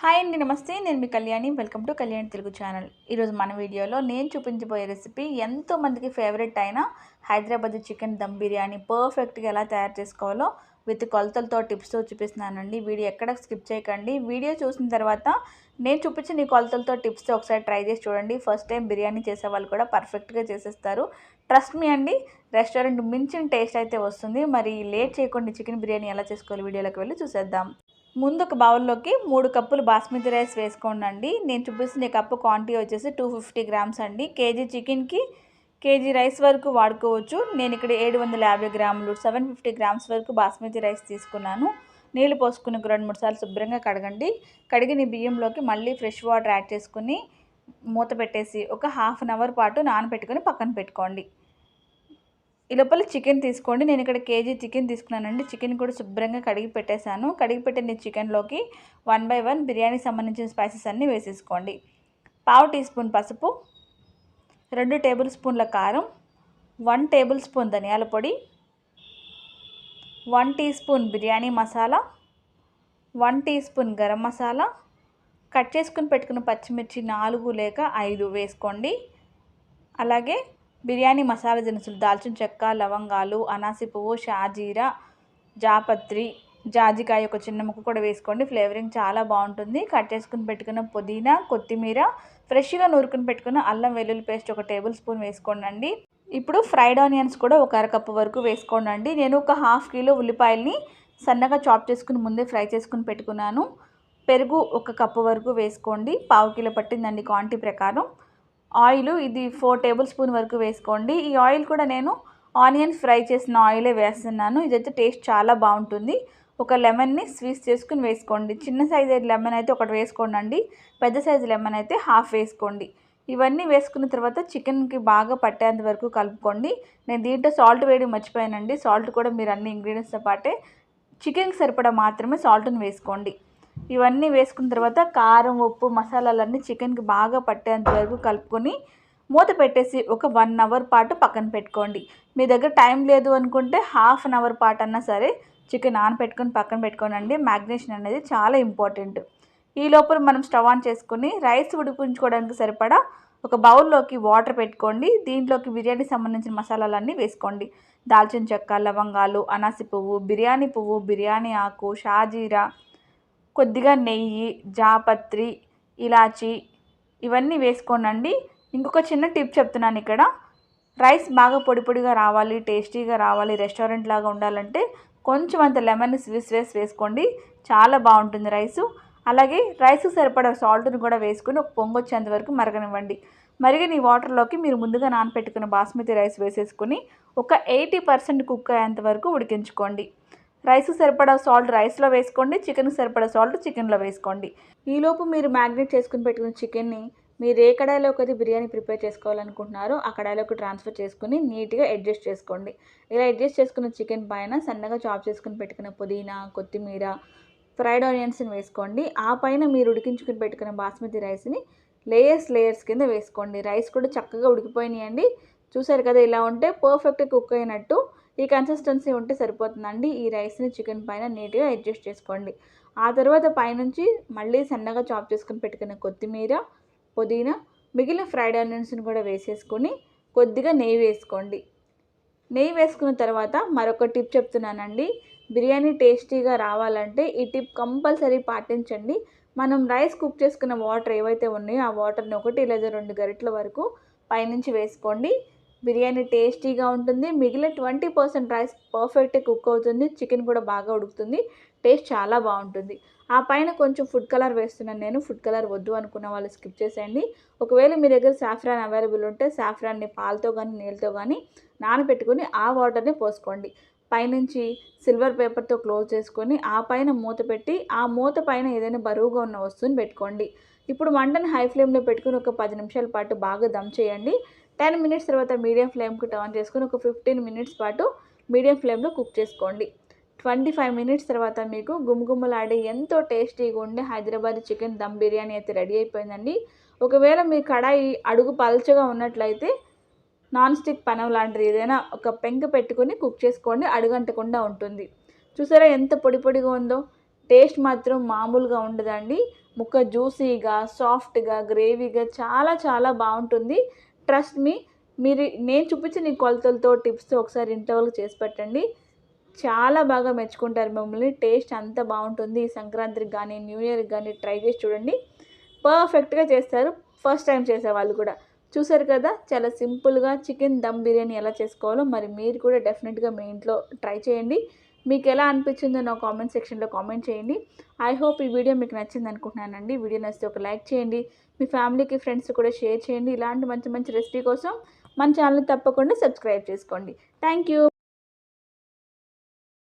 Hi అండి నమస్తే. నేను మీ Kalyani. Welcome to Kalyani Telugu channel ఈరోజు మన వీడియోలో నేను చూపించబోయే రెసిపీ ఎంతో మందికి ఫేవరెట్ అయిన హైదరాబాద్ చికెన్ దమ్ బిర్యానీ పర్ఫెక్ట్గా ఎలా తయారు చేసుకోవాలో విత్ కొలతలతో టిప్స్తో చూపిస్తున్నానండి. వీడియో ఎక్కడ స్కిప్ చేయకండి. వీడియో చూసిన తర్వాత నేను చూపించిన ఈ కొలతలతో టిప్స్తో ఒకసారి ట్రై చేసి చూడండి. ఫస్ట్ టైం బిర్యానీ చేసే వాళ్ళు కూడా పర్ఫెక్ట్గా చేసేస్తారు. ట్రస్ట్ మీ అండి రెస్టారెంట్ మించిన టేస్ట్ అయితే వస్తుంది. మరి లేట్ చేయకుండా చికెన్ బిర్యానీ ఎలా చేసుకోవాలి వీడియోలోకి వెళ్ళి చూసేద్దాం. ముందు ఒక బౌల్లోకి మూడు కప్పులు బాస్మతి రైస్ వేసుకోండి నేను చూపిస్తున్న ఈ కప్పు క్వాంటిటీ వచ్చేసి టూ ఫిఫ్టీ గ్రామ్స్ అండి. కేజీ చికెన్కి కేజీ రైస్ వరకు వాడుకోవచ్చు. నేను ఇక్కడ ఏడు వందల యాభై గ్రాములు సెవెన్ ఫిఫ్టీ గ్రామ్స్ వరకు బాస్మతి రైస్ తీసుకున్నాను. నీళ్ళు పోసుకుని రెండు మూడు సార్లు శుభ్రంగా కడగండి. కడిగిన బియ్యంలోకి మళ్ళీ ఫ్రెష్ వాటర్ యాడ్ చేసుకుని మూత పెట్టేసి ఒక హాఫ్ అన్ అవర్ పాటు నానబెట్టుకొని పక్కన పెట్టుకోండి. ఈ లోపల చికెన్ తీసుకోండి. నేను ఇక్కడ కేజీ చికెన్ తీసుకున్నానండి. చికెన్ కూడా శుభ్రంగా కడిగి పెట్టేశాను. కడిగి పెట్టిన చికెన్లోకి వన్ బై వన్ బిర్యానీకి సంబంధించిన స్పైసెస్ అన్నీ వేసేసుకోండి. పావు టీ స్పూన్ పసుపు రెండు టేబుల్ స్పూన్ల కారం వన్ టేబుల్ స్పూన్ ధనియాల పొడి one teaspoon biryani masala one teaspoon garam masala cut చేసుకుని పెట్టుకున్న పచ్చిమిర్చి నాలుగు లేక ఐదు వేసుకోండి. అలాగే బిర్యానీ మసాలా దినుసులు దాల్చిన చెక్క లవంగాలు అనాసి పువ్వు షాజీరా జాపత్రి జాజికాయ ఒక చిన్న ముక్క కూడా వేసుకోండి. ఫ్లేవరింగ్ చాలా బాగుంటుంది. కట్ చేసుకుని పెట్టుకున్న పుదీనా కొత్తిమీర ఫ్రెష్గా నూరుకుని పెట్టుకున్న అల్లం వెల్లుల్లి పేస్ట్ ఒక టేబుల్ స్పూన్ వేసుకోండి ఇప్పుడు ఫ్రైడ్ ఆనియన్స్ కూడా ఒక అరకప్పు వరకు వేసుకోండి నేను ఒక హాఫ్ కిలో ఉల్లిపాయల్ని సన్నగా చాప్ చేసుకుని ముందే ఫ్రై చేసుకుని పెట్టుకున్నాను. పెరుగు ఒక కప్పు వరకు వేసుకోండి. పావు కిలో పట్టిందండి క్వాంటిటీ ప్రకారం. ఆయిల్ ఇది ఫోర్ టేబుల్ స్పూన్ వరకు వేసుకోండి. ఈ ఆయిల్ కూడా నేను ఆనియన్స్ ఫ్రై చేసిన ఆయిలే వేస్తున్నాను. ఇదైతే టేస్ట్ చాలా బాగుంటుంది. ఒక లెమన్ని స్వీస్ చేసుకుని వేసుకోండి. చిన్న సైజు లెమన్ అయితే ఒకటి వేసుకోండి పెద్ద సైజు లెమన్ అయితే హాఫ్ వేసుకోండి. ఇవన్నీ వేసుకున్న తర్వాత చికెన్కి బాగా పట్టేంత వరకు కలుపుకోండి. నేను దీంట్లో సాల్ట్ వేయడం మర్చిపోయానండి. సాల్ట్ కూడా మీరు అన్ని ఇంగ్రీడియంట్స్తో పాటే చికెన్కి సరిపడా మాత్రమే సాల్ట్ని వేసుకోండి. ఇవన్నీ వేసుకున్న తర్వాత కారం ఉప్పు మసాలాలన్నీ చికెన్కి బాగా పట్టేంత వరకు కలుపుకొని మూత పెట్టేసి ఒక వన్ అవర్ పాటు పక్కన పెట్టుకోండి. మీ దగ్గర టైం లేదు అనుకుంటే హాఫ్ అన్ అవర్ పాటు అన్నా సరే చికెన్ నానపెట్టుకొని పక్కన పెట్టుకోనండి. మ్యాగ్నేషన్ అనేది చాలా ఇంపార్టెంట్. ఈ లోపల మనం స్టవ్ ఆన్ చేసుకుని రైస్ ఉడిపించుకోవడానికి సరిపడా ఒక బౌల్లోకి వాటర్ పెట్టుకోండి. దీంట్లోకి బిర్యానీకి సంబంధించిన మసాలాలన్నీ వేసుకోండి. దాల్చిన చెక్క లవంగాలు అనాసి పువ్వు బిర్యానీ పువ్వు బిర్యానీ ఆకు షాజీరా కొద్దిగా నెయ్యి జాపత్రి ఇలాచి ఇవన్నీ వేసుకోనండి. ఇంకొక చిన్న టిప్ చెప్తున్నాను ఇక్కడ. రైస్ బాగా పొడి పొడిగా రావాలి టేస్టీగా రావాలి రెస్టారెంట్ లాగా ఉండాలంటే కొంచెం అంత లెమన్ స్విస్ వేసి వేసుకోండి. చాలా బాగుంటుంది రైసు. అలాగే రైస్కి సరిపడా సాల్ట్ని కూడా వేసుకుని ఒక పొంగు వచ్చేంత వరకు మరగనివ్వండి. మరిగిన ఈ వాటర్లోకి మీరు ముందుగా నానపెట్టుకున్న బాస్మతి రైస్ వేసేసుకుని ఒక ఎయిటీ పర్సెంట్ కుక్ అయ్యేంత వరకు ఉడికించుకోండి. రైస్ సరిపడా సాల్ట్ రైస్లో వేసుకోండి చికెన్ సరిపడా సాల్ట్ చికెన్లో వేసుకోండి. ఈలోపు మీరు మ్యాగ్నేట్ చేసుకుని పెట్టుకున్న చికెన్ని మీరు ఏ కడాయిలోకి అయితే బిర్యానీ ప్రిపేర్ చేసుకోవాలనుకుంటున్నారో ఆ కడాయిలోకి ట్రాన్స్ఫర్ చేసుకుని నీట్గా అడ్జస్ట్ చేసుకోండి. ఇలా అడ్జస్ట్ చేసుకున్న చికెన్ పైన సన్నగా చాప్ చేసుకుని పెట్టుకున్న పుదీనా కొత్తిమీర ఫ్రైడ్ ఆనియన్స్ని వేసుకోండి. ఆ పైన మీరు ఉడికించుకుని పెట్టుకున్న బాస్మతి రైస్ని లేయర్స్ లేయర్స్ కింద వేసుకోండి. రైస్ కూడా చక్కగా ఉడికిపోయినాయండి. చూసారు కదా ఇలా ఉంటే పర్ఫెక్ట్గా కుక్ అయినట్టు ఈ కన్సిస్టెన్సీ ఉంటే సరిపోతుందండి. ఈ రైస్ని చికెన్ పైన నీట్గా అడ్జస్ట్ చేసుకోండి. ఆ తర్వాత పైనుంచి మళ్ళీ సన్నగా చాప్ చేసుకుని పెట్టుకున్న కొత్తిమీర పుదీనా మిగిలిన ఫ్రైడ్ ఆనియన్స్ని కూడా వేసేసుకొని కొద్దిగా నెయ్యి వేసుకోండి. నెయ్యి వేసుకున్న తర్వాత మరొక టిప్ చెప్తున్నానండి. బిర్యానీ టేస్టీగా రావాలంటే ఈ టిప్ కంపల్సరీ పాటించండి. మనం రైస్ కుక్ చేసుకున్న వాటర్ ఏవైతే ఉన్నాయో ఆ వాటర్ని ఒకటి లేదా రెండు గరిటల వరకు పైనుంచి వేసుకోండి. బిర్యానీ టేస్టీగా ఉంటుంది. మిగిలిన ట్వంటీ పర్సెంట్ రైస్ పర్ఫెక్ట్గా కుక్ అవుతుంది. చికెన్ కూడా బాగా ఉడుకుతుంది. టేస్ట్ చాలా బాగుంటుంది. ఆ పైన కొంచెం ఫుడ్ కలర్ వేస్తున్నాను నేను. ఫుడ్ కలర్ వద్దు అనుకున్న వాళ్ళు స్కిప్ చేసేయండి. ఒకవేళ మీ దగ్గర సాఫ్రాన్ అవైలబుల్ ఉంటే సాఫ్రాన్ని పాలతో కానీ నీళ్ళతో కానీ నానబెట్టుకొని ఆ వాటర్ని పోసుకోండి. పైనుంచి సిల్వర్ పేపర్తో క్లోజ్ చేసుకొని ఆ పైన మూత పెట్టి ఆ మూత పైన ఏదైనా బరువుగా ఉన్న వస్తువుని పెట్టుకోండి. ఇప్పుడు మంటను హై ఫ్లేమ్లో పెట్టుకుని ఒక పది నిమిషాల పాటు బాగా దమ్ చేయండి. టెన్ మినిట్స్ తర్వాత మీడియం ఫ్లేమ్కి టర్న్ చేసుకుని ఒక ఫిఫ్టీన్ మినిట్స్ పాటు మీడియం ఫ్లేమ్లో కుక్ చేసుకోండి. ట్వంటీ ఫైవ్ మినిట్స్ తర్వాత మీకు గుమగుమలాడే ఎంతో టేస్టీగా ఉండే హైదరాబాద్ చికెన్ దమ్ బిర్యానీ అయితే రెడీ అయిపోయిందండి. ఒకవేళ మీ కడాయి అడుగు పలచగా ఉన్నట్లయితే నాన్ స్టిక్ పనం లాంటిది ఏదైనా ఒక పెంక పెట్టుకుని కుక్ చేసుకోండి అడుగంటకుండా ఉంటుంది. చూసారా ఎంత పొడి పొడిగా ఉందో? టేస్ట్ మాత్రం మామూలుగా ఉండదండి. ముక్క జ్యూసీగా సాఫ్ట్గా గ్రేవీగా చాలా చాలా బాగుంటుంది. ట్రస్ట్ మీ మీరు నేను చూపించిన ఈ కొలతలతో టిప్స్తో ఒకసారి ఇంట్లో వాళ్ళకి చేసి పెట్టండి. చాలా బాగా మెచ్చుకుంటారు మిమ్మల్ని. టేస్ట్ అంత బాగుంటుంది. ఈ సంక్రాంతికి కానీ న్యూ ఇయర్కి కానీ ట్రై చేసి చూడండి. పర్ఫెక్ట్గా చేస్తారు. ఫస్ట్ టైం చేసే వాళ్ళు కూడా. చూసారు కదా చాలా సింపుల్గా చికెన్ దమ్ బిర్యానీ ఎలా చేసుకోవాలో. మరి మీరు కూడా డెఫినెట్గా మీ ఇంట్లో ట్రై చేయండి. మీకు ఎలా అనిపించిందో నా కామెంట్ సెక్షన్లో కామెంట్ చేయండి. ఐ హోప్ ఈ వీడియో మీకు నచ్చింది అనుకుంటున్నానండి. వీడియో నచ్చితే ఒక లైక్ చేయండి. మీ ఫ్యామిలీకి ఫ్రెండ్స్ కూడా షేర్ చేయండి. ఇలాంటి మంచి మంచి రెసిపీ కోసం మన ఛానల్ తప్పకుండా సబ్స్క్రైబ్ చేసుకోండి. Thank you